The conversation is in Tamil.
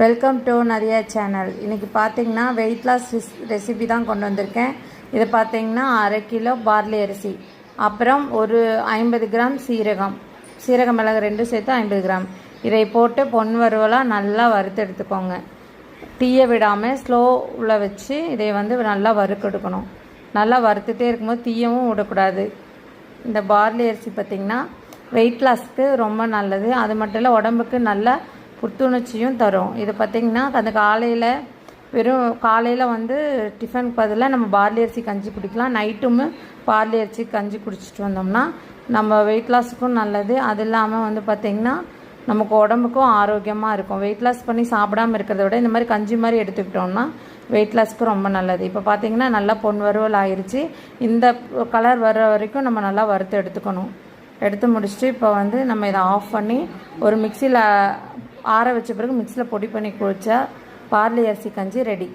வெல்கம் டு நிறைய சேனல் இன்றைக்கி பார்த்தீங்கன்னா வெயிட் லாஸ் ரெசிபி தான் கொண்டு வந்திருக்கேன். இது பார்த்தீங்கன்னா அரை கிலோ பார்லி அரிசி அப்புறம் ஒரு ஐம்பது கிராம் சீரகம். சீரக மிளகு ரெண்டும் சேர்த்து ஐம்பது கிராம். இதை போட்டு பொன் வறுவலாக நல்லா வறுத்து எடுத்துக்கோங்க. தீயை விடாமல் ஸ்லோவில் வச்சு இதை வந்து நல்லா வறுக்கெடுக்கணும் நல்லா வறுத்துட்டே இருக்கும்போது தீயவும் விடக்கூடாது. இந்த பார்லி அரிசி பார்த்திங்கன்னா வெயிட் லாஸ்க்கு ரொம்ப நல்லது. அது மட்டும் இல்லை உடம்புக்கு நல்லா புத்துணர்ச்சியும் தரும். இது பார்த்திங்கன்னா அந்த காலையில் வெறும் காலையில் வந்து டிஃபனுக்கு பதிலாக நம்ம பார்லி அரிசி கஞ்சி குடிக்கலாம். நைட்டும் பார்லி அரிசி கஞ்சி குடிச்சிட்டு வந்தோம்னா நம்ம வெயிட் லாஸுக்கும் நல்லது. அது இல்லாமல் வந்து பார்த்திங்கன்னா நமக்கு உடம்புக்கும் ஆரோக்கியமாக இருக்கும். வெயிட் லாஸ் பண்ணி சாப்பிடாம இருக்கிறத விட இந்த மாதிரி கஞ்சி மாதிரி எடுத்துக்கிட்டோம்னா வெயிட் லாஸ்க்கு ரொம்ப நல்லது. இப்போ பார்த்திங்கன்னா நல்லா பொன் வறுவல் ஆயிருச்சு. இந்த கலர் வர்ற வரைக்கும் நம்ம நல்லா வறுத்து எடுத்துக்கணும். எடுத்து முடிச்சுட்டு இப்போ வந்து நம்ம இதை ஆஃப் பண்ணி ஒரு மிக்சியில் ஆற வச்ச பிறகு மிக்சியில் பொடி பண்ணி குடித்தா பார்லி அரிசி கஞ்சி ரெடி